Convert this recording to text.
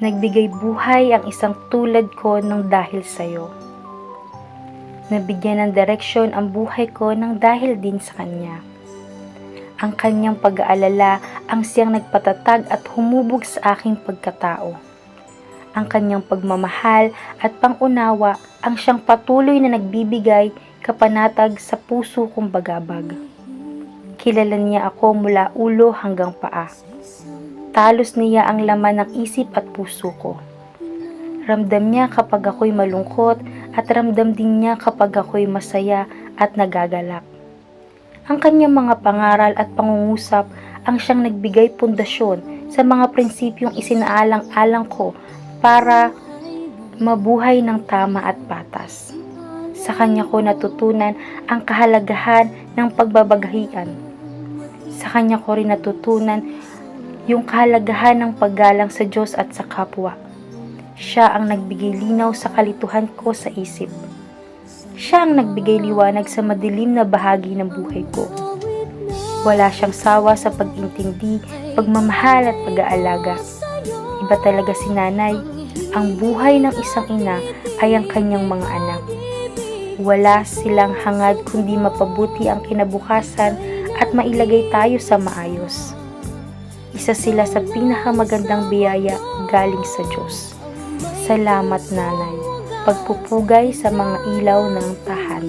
Nagbigay buhay ang isang tulad ko ng dahil sa'yo. Nabigyan ng direksyon ang buhay ko ng dahil din sa Kanya. Ang Kanyang pag-aalala ang siyang nagpatatag at humubog sa aking pagkatao. Ang Kanyang pagmamahal at pangunawa ang siyang patuloy na nagbibigay kapanatag sa puso kong bagabag. Kilala niya ako mula ulo hanggang paa. Talos niya ang laman ng isip at puso ko. Ramdam niya kapag ako'y malungkot at ramdam din niya kapag ako'y masaya at nagagalak. Ang kanyang mga pangaral at pangungusap ang siyang nagbigay pundasyon sa mga prinsipyong isinaalang-alang ko para mabuhay ng tama at patas. Sa kanya ko natutunan ang kahalagahan ng pagbabagahian. Sa kanya ko rin natutunan yung kahalagahan ng paggalang sa Diyos at sa kapwa. Siya ang nagbigay linaw sa kalituhan ko sa isip. Siya ang nagbigay liwanag sa madilim na bahagi ng buhay ko. Wala siyang sawa sa pag-intindi, pagmamahal at pag-aalaga. Iba talaga si nanay. Ang buhay ng isang ina ay ang kanyang mga anak. Wala silang hangad kundi mapabuti ang kinabukasan at mailagay tayo sa maayos. Isa sila sa pinakamagandang biyaya galing sa Diyos. Salamat nanay, pagpupugay sa mga ilaw ng tahan.